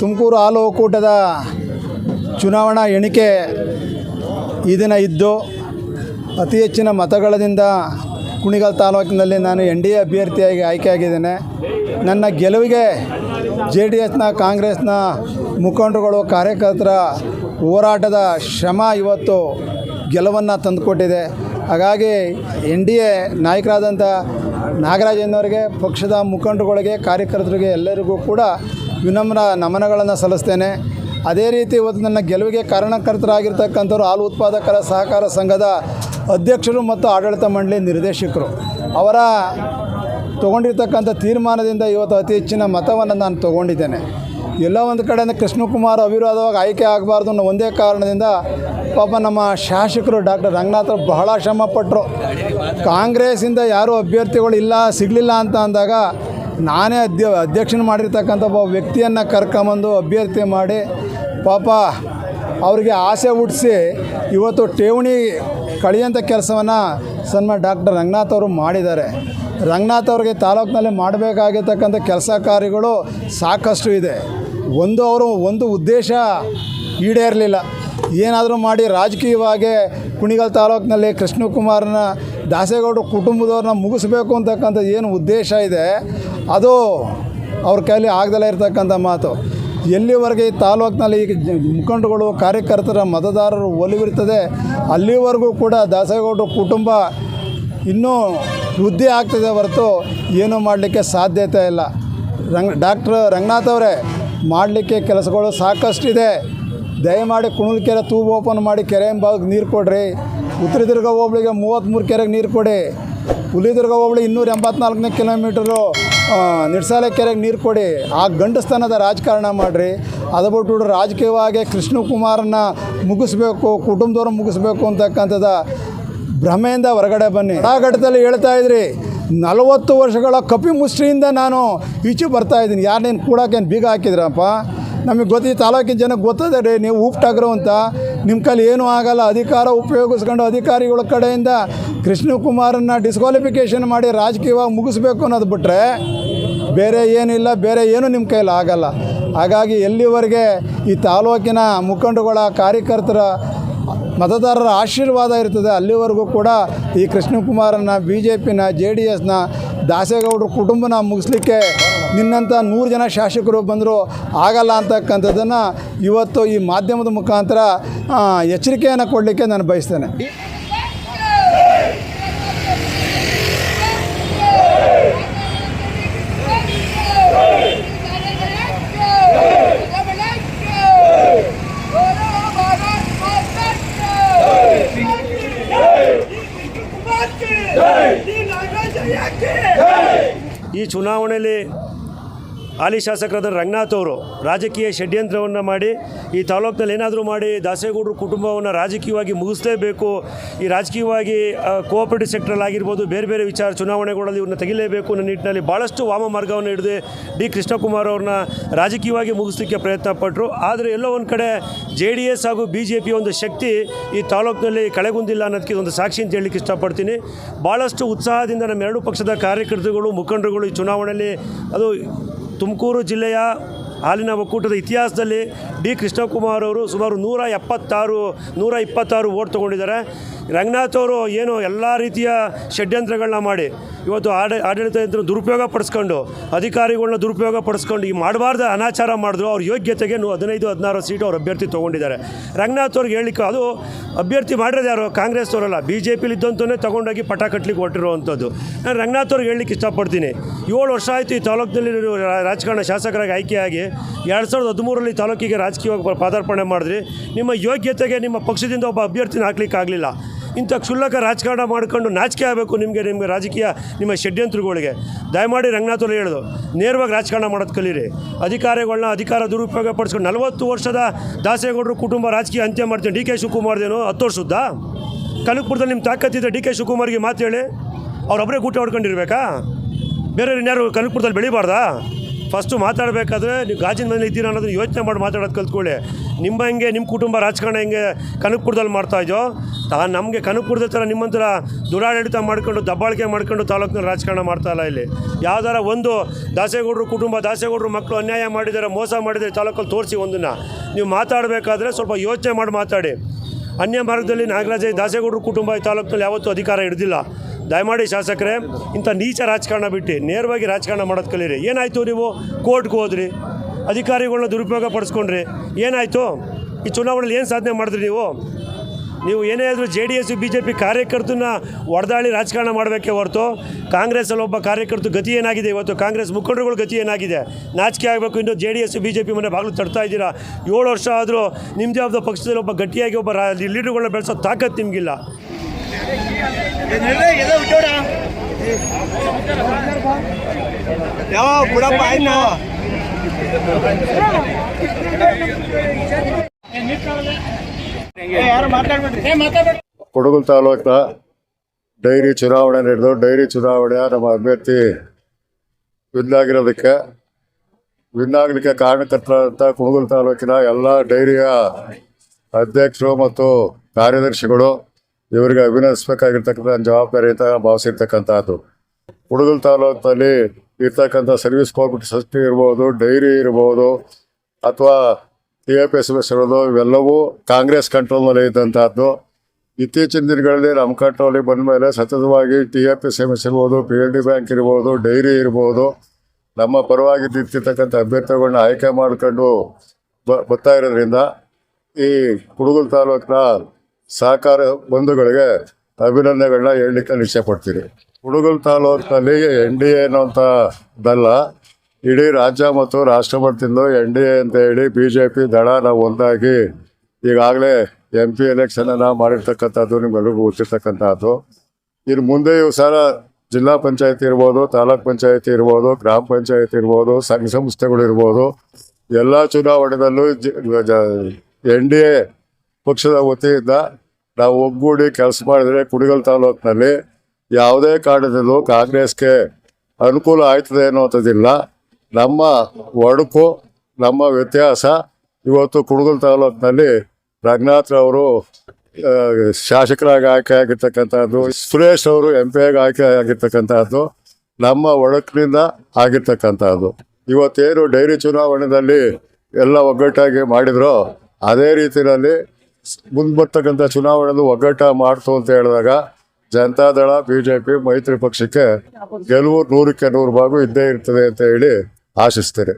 ತುಮಕೂರು ಹಾಲು ಒಕ್ಕೂಟದ ಚುನಾವಣಾ ಎಣಿಕೆ ಈ ದಿನ ಇದ್ದು ಅತಿ ಹೆಚ್ಚಿನ ಮತಗಳದಿಂದ ಕುಣಿಗಲ್ ತಾಲೂಕಿನಲ್ಲಿ ನಾನು ಎನ್ ಡಿ ಎ ಅಭ್ಯರ್ಥಿಯಾಗಿ ಆಯ್ಕೆಯಾಗಿದ್ದೇನೆ. ನನ್ನ ಗೆಲುವಿಗೆ ಜೆ ಡಿ ಎಸ್ನ, ಕಾಂಗ್ರೆಸ್ನ ಮುಖಂಡರುಗಳು, ಕಾರ್ಯಕರ್ತರ ಹೋರಾಟದ ಶ್ರಮ ಇವತ್ತು ಗೆಲುವನ್ನು ತಂದುಕೊಟ್ಟಿದೆ. ಹಾಗಾಗಿ ಎನ್ ಡಿ ಎ ನಾಯಕರಾದಂಥ ನಾಗರಾಜನವರಿಗೆ ಪಕ್ಷದ ಮುಖಂಡರುಗಳಿಗೆ, ಕಾರ್ಯಕರ್ತರಿಗೆ ಎಲ್ಲರಿಗೂ ಕೂಡ ವಿನಮ್ರ ನಮನಗಳನ್ನು ಸಲ್ಲಿಸ್ತೇನೆ. ಅದೇ ರೀತಿ ಇವತ್ತು ನನ್ನ ಗೆಲುವಿಗೆ ಕಾರಣಕರ್ತರಾಗಿರ್ತಕ್ಕಂಥವ್ರು ಹಾಲು ಉತ್ಪಾದಕರ ಸಹಕಾರ ಸಂಘದ ಅಧ್ಯಕ್ಷರು ಮತ್ತು ಆಡಳಿತ ಮಂಡಳಿ ನಿರ್ದೇಶಕರು. ಅವರ ತೊಗೊಂಡಿರ್ತಕ್ಕಂಥ ತೀರ್ಮಾನದಿಂದ ಇವತ್ತು ಅತಿ ಹೆಚ್ಚಿನ ಮತವನ್ನು ನಾನು ತೊಗೊಂಡಿದ್ದೇನೆ. ಎಲ್ಲ ಒಂದು ಕಡೆಯಿಂದ ಕೃಷ್ಣಕುಮಾರ್ ಅವಿರೋಧವಾಗಿ ಆಯ್ಕೆ ಆಗಬಾರ್ದು ಅನ್ನೋ ಒಂದೇ ಕಾರಣದಿಂದ ಪಾಪ ನಮ್ಮ ಶಾಸಕರು ಡಾಕ್ಟರ್ ರಂಗನಾಥ್ ಬಹಳ ಶ್ರಮಪಟ್ಟರು ಕಾಂಗ್ರೆಸ್ಸಿಂದ ಯಾರೂ ಅಭ್ಯರ್ಥಿಗಳು ಇಲ್ಲ, ಸಿಗಲಿಲ್ಲ ಅಂತ ಅಂದಾಗ ನಾನೇ ಅಧ್ಯ ಅಧ್ಯಕ್ಷನ ಮಾಡಿರ್ತಕ್ಕಂಥ ಒಬ್ಬ ವ್ಯಕ್ತಿಯನ್ನು ಕರ್ಕೊಂಬಂದು ಅಭ್ಯರ್ಥಿ ಮಾಡಿ ಪಾಪ ಅವರಿಗೆ ಆಸೆ ಹುಟ್ಟಿಸಿ ಇವತ್ತು ಠೇವಣಿ ಕಳೆಯೋಂಥ ಕೆಲಸವನ್ನು ಸನ್ಮಾ ಡಾಕ್ಟರ್ ರಂಗನಾಥ್ ಅವರು ಮಾಡಿದ್ದಾರೆ. ರಂಗನಾಥ್ ಅವ್ರಿಗೆ ತಾಲೂಕಿನಲ್ಲಿ ಮಾಡಬೇಕಾಗಿರ್ತಕ್ಕಂಥ ಕೆಲಸ ಕಾರ್ಯಗಳು ಸಾಕಷ್ಟು ಇದೆ. ಒಂದು ಅವರು ಒಂದು ಉದ್ದೇಶ ಈಡೇರಲಿಲ್ಲ. ಏನಾದರೂ ಮಾಡಿ ರಾಜಕೀಯವಾಗಿ ಕುಣಿಗಲ್ ತಾಲೂಕಿನಲ್ಲಿ ಕೃಷ್ಣಕುಮಾರನ ದಾಸೇಗೌಡರ ಕುಟುಂಬದವ್ರನ್ನ ಮುಗಿಸ್ಬೇಕು ಅಂತಕ್ಕಂಥ ಏನು ಉದ್ದೇಶ ಇದೆ, ಅದು ಅವ್ರ ಕೈಲಿ ಆಗ್ದಲೇ ಇರತಕ್ಕಂಥ ಮಾತು. ಎಲ್ಲಿವರೆಗೆ ಈ ತಾಲೂಕಿನಲ್ಲಿ ಈಗ ಮುಖಂಡಗಳು ಕಾರ್ಯಕರ್ತರ ಮತದಾರರು ಒಲಿವಿರ್ತದೆ ಅಲ್ಲಿವರೆಗೂ ಕೂಡ ದಾಸೇಗೌಡರ ಕುಟುಂಬ ಇನ್ನೂ ವೃದ್ಧಿ ಆಗ್ತದೆ ಹೊರತು ಏನೂ ಮಾಡಲಿಕ್ಕೆ ಸಾಧ್ಯತೆ ಇಲ್ಲ. ರಂಗ್, ಡಾಕ್ಟ್ರ್ ರಂಗನಾಥ್ ಅವರೇ, ಮಾಡಲಿಕ್ಕೆ ಕೆಲಸಗಳು ಸಾಕಷ್ಟಿದೆ. ದಯಮಾಡಿ ಕುಣಲ್ ಕೆರೆ ತೂಬು ಓಪನ್ ಮಾಡಿ, ಕೆರೆ ಭಾಗಕ್ಕೆ ನೀರು ಕೊಡ್ರಿ. ಉತ್ತರದುರ್ಗ ಹೋಬಳಿಗೆ ಮೂವತ್ತ್ಮೂರು ಕೆರೆಗೆ ನೀರು ಕೊಡಿ. ಹುಲಿದುರ್ಗ ಹೋಬಳಿ ಇನ್ನೂರ ಎಂಬತ್ನಾಲ್ಕನೇ ಕಿಲೋಮೀಟ್ರು. ನಿರ್ಸಾಲೆ ಕೆರೆಗೆ ನೀರು ಕೊಡಿ. ಆ ಗಂಡಸ್ತನದ ರಾಜಕಾರಣ ಮಾಡಿರಿ. ಅದು ಬಿಟ್ಬಿಟ್ಟು ರಾಜಕೀಯವಾಗಿ ಕೃಷ್ಣಕುಮಾರನ್ನ ಮುಗಿಸ್ಬೇಕು ಕುಟುಂಬದವ್ರು ಮುಗಿಸ್ಬೇಕು ಅಂತಕ್ಕಂಥದ ಭ್ರಮೆಯಿಂದ ಹೊರಗಡೆ ಬನ್ನಿ. ಘಟ್ಟದಲ್ಲಿ ಹೇಳ್ತಾ ಇದ್ರಿ, ನಲವತ್ತು ವರ್ಷಗಳ ಕಪಿ ಮುಷ್ಟಿಯಿಂದ ನಾನು ಈಚೆ ಬರ್ತಾ ಇದ್ದೀನಿ. ಯಾರನ್ನೇನು ಕೂಡಕ್ಕೇನು ಬೀಗ ಹಾಕಿದ್ರಪ್ಪ? ನಮಗೆ ಗೊತ್ತಿ ತಾಲೂಕಿನ ಜನಕ್ಕೆ ಗೊತ್ತದೆ ರೀ, ನೀವು ಉಪ್ಟಾಗ್ರು ಅಂತ. ನಿಮ್ಮ ಕೈಲಿ ಏನೂ ಆಗಲ್ಲ. ಅಧಿಕಾರ ಉಪಯೋಗಿಸ್ಕೊಂಡು ಅಧಿಕಾರಿಗಳ ಕಡೆಯಿಂದ ಕೃಷ್ಣಕುಮಾರನ್ನ ಡಿಸ್ಕ್ವಾಲಿಫಿಕೇಷನ್ ಮಾಡಿ ರಾಜಕೀಯವಾಗಿ ಮುಗಿಸ್ಬೇಕು ಅನ್ನೋದು ಬಿಟ್ಟರೆ ಬೇರೆ ಏನಿಲ್ಲ, ಬೇರೆ ಏನು ನಿಮ್ಮ ಕೈಲಿ ಆಗಲ್ಲ. ಹಾಗಾಗಿ ಎಲ್ಲಿವರೆಗೆ ಈ ತಾಲೂಕಿನ ಮುಖಂಡಗಳ ಕಾರ್ಯಕರ್ತರ ಮತದಾರರ ಆಶೀರ್ವಾದ ಇರ್ತದೆ, ಅಲ್ಲಿವರೆಗೂ ಕೂಡ ಈ ಕೃಷ್ಣಕುಮಾರನ್ನ ಬಿ ಜೆ ಪಿನ ಜೆ ಡಿ ಎಸ್ನ, ದಾಸೇಗೌಡರ ಕುಟುಂಬನ ಮುಗಿಸ್ಲಿಕ್ಕೆ ನಿನ್ನಂಥ ನೂರು ಜನ ಶಾಸಕರು ಬಂದರೂ ಆಗಲ್ಲ ಅಂತಕ್ಕಂಥದ್ದನ್ನು ಇವತ್ತು ಈ ಮಾಧ್ಯಮದ ಮುಖಾಂತರ ಎಚ್ಚರಿಕೆಯನ್ನು ಕೊಡಲಿಕ್ಕೆ ನಾನು ಬಯಸ್ತೇನೆ. ಈ ಚುನಾವಣೆಯಲ್ಲಿ ಹಾಲಿ ಶಾಸಕರಾದ ರಂಗನಾಥ್ ಅವರು ರಾಜಕೀಯ ಷಡ್ಯಂತ್ರವನ್ನು ಮಾಡಿ ಈ ತಾಲೂಕಿನಲ್ಲಿ ಏನಾದರೂ ಮಾಡಿ ದಾಸೇಗೌಡರು ಕುಟುಂಬವನ್ನು ರಾಜಕೀಯವಾಗಿ ಮುಗಿಸಲೇಬೇಕು, ಈ ರಾಜಕೀಯವಾಗಿ ಕೋಆಪರೇಟಿವ್ ಸೆಕ್ಟರ್ ಆಗಿರ್ಬೋದು, ಬೇರೆ ಬೇರೆ ವಿಚಾರ ಚುನಾವಣೆಗಳಲ್ಲಿ ಇವ್ರನ್ನ ತೆಗಿಲೇಬೇಕು ಅನ್ನೋ ನಿಟ್ಟಿನಲ್ಲಿ ಭಾಳಷ್ಟು ವಾಮ ಮಾರ್ಗವನ್ನು ಹಿಡಿದು ಡಿ ಕೃಷ್ಣಕುಮಾರ್ ಅವ್ರನ್ನ ರಾಜಕೀಯವಾಗಿ ಮುಗಿಸ್ಲಿಕ್ಕೆ ಪ್ರಯತ್ನ ಪಟ್ಟರು ಆದರೆ ಎಲ್ಲೋ ಒಂದು ಕಡೆ ಜೆ ಡಿ ಎಸ್ ಹಾಗೂ ಬಿ ಜೆ ಪಿ ಒಂದು ಶಕ್ತಿ ಈ ತಾಲೂಕಿನಲ್ಲಿ ಕಳೆಗುಂದಿಲ್ಲ ಅನ್ನೋದಕ್ಕೆ ಒಂದು ಸಾಕ್ಷಿ ಅಂತ ಹೇಳಲಿಕ್ಕೆ ಇಷ್ಟಪಡ್ತೀನಿ. ಭಾಳಷ್ಟು ಉತ್ಸಾಹದಿಂದ ನಮ್ಮ ಎರಡು ಪಕ್ಷದ ಕಾರ್ಯಕರ್ತರುಗಳು, ಮುಖಂಡರುಗಳು ಈ ಚುನಾವಣೆಯಲ್ಲಿ ಅದು ತುಮಕೂರು ಜಿಲ್ಲೆಯ ಹಾಲಿನ ಒಕ್ಕೂಟದ ಇತಿಹಾಸದಲ್ಲಿ ಡಿ ಕೃಷ್ಣಕುಮಾರ್ ಅವರು ಸುಮಾರು ನೂರ ಎಪ್ಪತ್ತಾರು, ನೂರ ಇಪ್ಪತ್ತಾರು ಓಟ್ ತೊಗೊಂಡಿದ್ದಾರೆ. ರಂಗನಾಥ್ ಅವರು ಏನು ಎಲ್ಲ ರೀತಿಯ ಷಡ್ಯಂತ್ರಗಳನ್ನ ಮಾಡಿ ಇವತ್ತು ಆಡ ಆಡಳಿತ ಯಂತ್ರ ದುರುಪಯೋಗ ಪಡಿಸ್ಕೊಂಡು ಅಧಿಕಾರಿಗಳನ್ನ ದುರುಪಯೋಗ ಪಡಿಸ್ಕೊಂಡು ಈ ಮಾಡಬಾರ್ದ ಅನಾಚಾರ ಮಾಡಿದ್ರು, ಅವ್ರ ಯೋಗ್ಯತೆಗೆ ಹದಿನೈದು, ಹದಿನಾರು ಸೀಟು ಅವ್ರ ಅಭ್ಯರ್ಥಿ ತೊಗೊಂಡಿದ್ದಾರೆ. ರಂಗನಾಥ್ ಅವ್ರಿಗೆ ಹೇಳಿಕ್ಕೆ ಅದು ಅಭ್ಯರ್ಥಿ ಮಾಡಿರೋದು ಯಾರು? ಕಾಂಗ್ರೆಸ್ ಅವರಲ್ಲ ಬಿ ಜೆ ಪಿಲಿ ಇದ್ದಂತನೇ ತೊಗೊಂಡೋಗಿ ಪಟ ಕಟ್ಲಿಕ್ಕೆ ಹೊರಟಿರುವಂಥದ್ದು. ನಾನು ರಂಗನಾಥ್ ಅವ್ರಿಗೆ ಹೇಳಲಿಕ್ಕೆ ಇಷ್ಟಪಡ್ತೀನಿ. ಏಳು ವರ್ಷ ಆಯಿತು ಈ ತಾಲೂಕಿನಲ್ಲಿ ರಾಜಕಾರಣ ಶಾಸಕರಾಗಿ ಆಯ್ಕೆಯಾಗಿ ಎರಡು ಸಾವಿರದ ಹದಿಮೂರಲ್ಲಿ ತಾಲೂಕಿಗೆ ರಾಜಕೀಯವಾಗಿ ಪಾದಾರ್ಪಣೆ ಮಾಡಿದ್ರಿ. ನಿಮ್ಮ ಯೋಗ್ಯತೆಗೆ ನಿಮ್ಮ ಪಕ್ಷದಿಂದ ಒಬ್ಬ ಅಭ್ಯರ್ಥಿನ ಹಾಕ್ಲಿಕ್ಕೆ ಆಗಲಿಲ್ಲ. ಇಂಥ ಕ್ಷುಲ್ಲಕ ರಾಜಕಾರಣ ಮಾಡ್ಕೊಂಡು ನಾಚಿಕೆ ಆಗಬೇಕು ನಿಮಗೆ ನಿಮಗೆ ರಾಜಕೀಯ, ನಿಮ್ಮ ಷಡ್ಯಂತ್ರಗಳಿಗೆ. ದಯಮಾಡಿ ರಂಗನಾಥ್ ಅವರು ಹೇಳೋದು, ನೇರವಾಗಿ ರಾಜಕಾರಣ ಮಾಡೋದು ಕಲೀರಿ. ಅಧಿಕಾರಿಗಳನ್ನ ಅಧಿಕಾರ ದುರುಪಯೋಗ ಪಡಿಸ್ಕೊಂಡು ನಲವತ್ತು ವರ್ಷದ ದಾಸೇಗೌಡರು ಕುಟುಂಬ ರಾಜಕೀಯ ಅಂತ್ಯ ಮಾಡ್ತೀನಿ. ಡಿ ಕೆ ಶಿವಕುಮಾರ್ದೇನು ಹತ್ತು ವರ್ಷದ್ದ? ಕನಕಪುರದಲ್ಲಿ ನಿಮ್ಮ ತಾಕತ್ತಿದೆ ಡಿ ಕೆ ಶಿವಕುಮಾರ್ಗೆ ಮಾತು ಹೇಳಿ. ಅವ್ರೊಬ್ಬರೇ ಗೂಟ ಹೊಡ್ಕೊಂಡಿರ್ಬೇಕಾ? ಬೇರೆ ಇನ್ಯಾರು ಕನಕಪುರದಲ್ಲಿ ಬೆಳಿಬಾರ್ದಾ? ಫಸ್ಟು ಮಾತಾಡಬೇಕಾದ್ರೆ ನೀವು ಗಾಜಿನ ಮನೇಲಿ ಇದ್ದೀರಾ ಅನ್ನೋದನ್ನ ಯೋಚನೆ ಮಾಡಿ ಮಾತಾಡೋದು ಕಲ್ತ್ಕೊಳ್ಳಿ. ನಿಮ್ಮ ಹಂಗೆ ನಿಮ್ಮ ಕುಟುಂಬ ರಾಜಕಾರಣ ಹೆಂಗೆ ಕನಕಪುರದಲ್ಲಿ ಮಾಡ್ತಾ ಇದೋ ತಾ ನಮಗೆ ಕನಕಪುರದ ಥರ ನಿಮ್ಮಂಥರ ದುರಾಡಳಿತ ಮಾಡ್ಕೊಂಡು ದಬ್ಬಾಳಿಕೆ ಮಾಡ್ಕೊಂಡು ತಾಲೂಕಿನಲ್ಲಿ ರಾಜಕಾರಣ ಮಾಡ್ತಾ ಇಲ್ಲ ಇಲ್ಲಿ. ಯಾವ್ದಾರ ಒಂದು ದಾಸೇಗೌಡರು ಕುಟುಂಬ, ದಾಸೇಗೌಡರು ಮಕ್ಕಳು ಅನ್ಯಾಯ ಮಾಡಿದರೆ ಮೋಸ ಮಾಡಿದರೆ ತಾಲೂಕಲ್ಲಿ ತೋರಿಸಿ ಒಂದನ್ನು. ನೀವು ಮಾತಾಡಬೇಕಾದ್ರೆ ಸ್ವಲ್ಪ ಯೋಚನೆ ಮಾಡಿ ಮಾತಾಡಿ. ಅನ್ಯ ಮಾರ್ಗದಲ್ಲಿ ನಾಗರಾಜ, ದಾಸೇಗೌಡರು ಕುಟುಂಬ ಈ ತಾಲೂಕಿನಲ್ಲಿ ಯಾವತ್ತೂ ಅಧಿಕಾರ ಹಿಡ್ದಿಲ್ಲ. ದಯಮಾಡಿ ಶಾಸಕರೇ, ಇಂಥ ನೀಚ ರಾಜಕಾರಣ ಬಿಟ್ಟು ನೇರವಾಗಿ ರಾಜಕಾರಣ ಮಾಡೋದು ಕಲೀರಿ. ಏನಾಯಿತು ನೀವು? ಕೋರ್ಟ್ಗೆ ಹೋದ್ರಿ. ಅಧಿಕಾರಿಗಳನ್ನ ದುರುಪಯೋಗ ಪಡಿಸ್ಕೊಂಡ್ರಿ. ಏನಾಯಿತು? ಈ ಚುನಾವಣೆಯಲ್ಲಿ ಏನು ಸಾಧನೆ ಮಾಡಿದ್ರಿ ನೀವು? ನೀವು ಏನೇ ಆದರೂ J D S, B J P ಕಾರ್ಯಕರ್ತನ ಒಡೆದಾಳಿ ರಾಜಕಾರಣ ಮಾಡಬೇಕೇ ಹೊರತು ಕಾಂಗ್ರೆಸ್ಸಲ್ಲಿ ಒಬ್ಬ ಕಾರ್ಯಕರ್ತ ಗತಿ ಏನಾಗಿದೆ? ಇವತ್ತು ಕಾಂಗ್ರೆಸ್ ಮುಖಂಡರುಗಳ ಗತಿ ಏನಾಗಿದೆ? ನಾಚಿಕೆ ಆಗಬೇಕು ಇನ್ನು J D S, B J P ಮನೆ ಬಾಗಿಲು ತಡ್ತಾ ಇದ್ದೀರಾ? ಏಳು ವರ್ಷ ಆದರೂ ನಿಮ್ಮದೇ ಆದ ಪಕ್ಷದಲ್ಲಿ ಒಬ್ಬ ಗಟ್ಟಿಯಾಗಿ ಒಬ್ಬ ಲೀಡರ್ಗಳನ್ನ ಬೆಳೆಸೋ ತಾಕತ್ತು ನಿಮಗಿಲ್ಲ. ಯಾವ ಕೊಡಗು ತಾಲೂಕಿನ ಡೈರಿ ಚುನಾವಣೆ ನಡೆದು, ಡೈರಿ ಚುನಾವಣೆ ನಮ್ಮ ಅಭ್ಯರ್ಥಿ ವಿನ್ ಆಗಿರೋದಕ್ಕೆ, ವಿನ್ ಆಗಲಿಕ್ಕೆ ಕಾರಣಕರ್ತರಾದಂಥ ಕುಣಗುಲ್ ತಾಲೂಕಿನ ಎಲ್ಲ ಡೈರಿಯ ಅಧ್ಯಕ್ಷರು ಮತ್ತು ಕಾರ್ಯದರ್ಶಿಗಳು ಇವರಿಗೆ ಜವಾಬ್ದಾರಿ ಅಂತ ಭಾವಿಸಿರ್ತಕ್ಕಂಥದ್ದು ಕುಡಗಲ್ ತಾಲೂಕಲ್ಲಿ ಇರ್ತಕ್ಕಂಥ ಸರ್ವಿಸ್ ಕೋಆಪರೇಟಿವ್ ಸೊಸೈಟಿ ಇರ್ಬೋದು, ಡೈರಿ ಇರ್ಬೋದು, ಅಥವಾ T A P S S ಇರೋದು, ಇವೆಲ್ಲವೂ ಕಾಂಗ್ರೆಸ್ ಕಂಟ್ರೋಲ್ನಲ್ಲಿ ಇದ್ದಂಥದ್ದು. ಇತ್ತೀಚಿನ ದಿನಗಳಲ್ಲಿ ನಮ್ಮ ಕಂಟ್ರೋಲಿಗೆ ಬಂದ ಮೇಲೆ ಸತತವಾಗಿ T A P S M S ಇರ್ಬೋದು, ಪಿ ಎಲ್ ಡಿ ಬ್ಯಾಂಕ್ ಇರ್ಬೋದು, ಡೈರಿ ಇರ್ಬೋದು, ನಮ್ಮ ಪರವಾಗಿ ನಿಂತಿರ್ತಕ್ಕಂಥ ಅಭ್ಯರ್ಥಿಗಳನ್ನ ಆಯ್ಕೆ ಮಾಡ್ಕೊಂಡು ಬರ್ತಾ ಇರೋದ್ರಿಂದ ಈ ಕುಡುಗಲ್ ತಾಲೂಕಿನ ಸಹಕಾರ ಬಂಧುಗಳಿಗೆ ಅಭಿನಂದನೆಗಳನ್ನ ಹೇಳಲಿಕ್ಕೆ ಇಷ್ಟಪಡ್ತೀನಿ. ಹುಡುಗಲ್ ತಾಲೂಕಿನಲ್ಲಿ ಎನ್ ಡಿ ಎ ಅನ್ನೋಂಥದ್ದಲ್ಲ ಇಡೀ ರಾಜ್ಯ ಮತ್ತು ರಾಷ್ಟ್ರ ಮಟ್ಟದಿಂದ ಎನ್ ಡಿ ಎ ಅಂತ ಹೇಳಿ ಬಿ ಜೆ ಪಿ ದಳ ನಾವು ಒಂದಾಗಿ ಈಗಾಗಲೇ ಎಂ ಪಿ ಎಲೆಕ್ಷನನ್ನು ಮಾಡಿರ್ತಕ್ಕಂಥದ್ದು ನಿಮ್ಗೆಲ್ಲರಿಗೂ ಗೊತ್ತಿರ್ತಕ್ಕಂಥದ್ದು. ಇನ್ನು ಮುಂದೆಯೂ ಸಹ ಜಿಲ್ಲಾ ಪಂಚಾಯತಿ ಇರ್ಬೋದು, ತಾಲೂಕ್ ಪಂಚಾಯತಿ ಇರ್ಬೋದು, ಗ್ರಾಮ ಪಂಚಾಯತಿ ಇರ್ಬೋದು, ಸಂಘ ಸಂಸ್ಥೆಗಳು ಇರ್ಬೋದು, ಎಲ್ಲ ಚುನಾವಣೆದಲ್ಲೂ ಎನ್ ಡಿ ಎ ಪಕ್ಷದ ವತಿಯಿಂದ ನಾವು ಒಗ್ಗೂಡಿ ಕೆಲಸ ಮಾಡಿದರೆ ಕುಡಿಗಲ್ ತಾಲೂಕಿನಲ್ಲಿ ಯಾವುದೇ ಕಾರಣದಲ್ಲೂ ಕಾಂಗ್ರೆಸ್ಗೆ ಅನುಕೂಲ ಆಯ್ತದೆ ಅನ್ನುವಂಥದ್ದಿಲ್ಲ. ನಮ್ಮ ಒಡಕು, ನಮ್ಮ ವ್ಯತ್ಯಾಸ ಇವತ್ತು ಕುಡುಗಲ್ ತಾಲೂಕಿನಲ್ಲಿ ಅವರು ಶಾಸಕರಾಗಿ ಆಯ್ಕೆ ಆಗಿರ್ತಕ್ಕಂಥದ್ದು, ಸುರೇಶ್ ಅವರು ಎಂ ಪಿ ಆಗಿ ಆಯ್ಕೆ ಆಗಿರ್ತಕ್ಕಂಥದ್ದು, ನಮ್ಮ ಒಡಕಿನಿಂದ ಆಗಿರ್ತಕ್ಕಂಥದ್ದು. ಇವತ್ತೇನು ಡೈರಿ ಚುನಾವಣೆಯಲ್ಲಿ ಎಲ್ಲ ಒಗ್ಗಟ್ಟಾಗಿ ಮಾಡಿದ್ರು, ಅದೇ ರೀತಿಯಲ್ಲಿ ಮುಂದೆ ಬರ್ತಕ್ಕಂಥ ಚುನಾವಣೆಯಲ್ಲೂ ಒಗ್ಗಟ್ಟ ಮಾಡ್ತು ಅಂತ ಹೇಳಿದಾಗ ಜನತಾದಳ ಪಿ ಮೈತ್ರಿ ಪಕ್ಷಕ್ಕೆ ಗೆಲುವು ನೂರಕ್ಕೆ ನೂರು ಭಾಗ ಇದ್ದೇ ಇರ್ತದೆ ಅಂತ ಹೇಳಿ ಆಶಿಸ್ತೇನೆ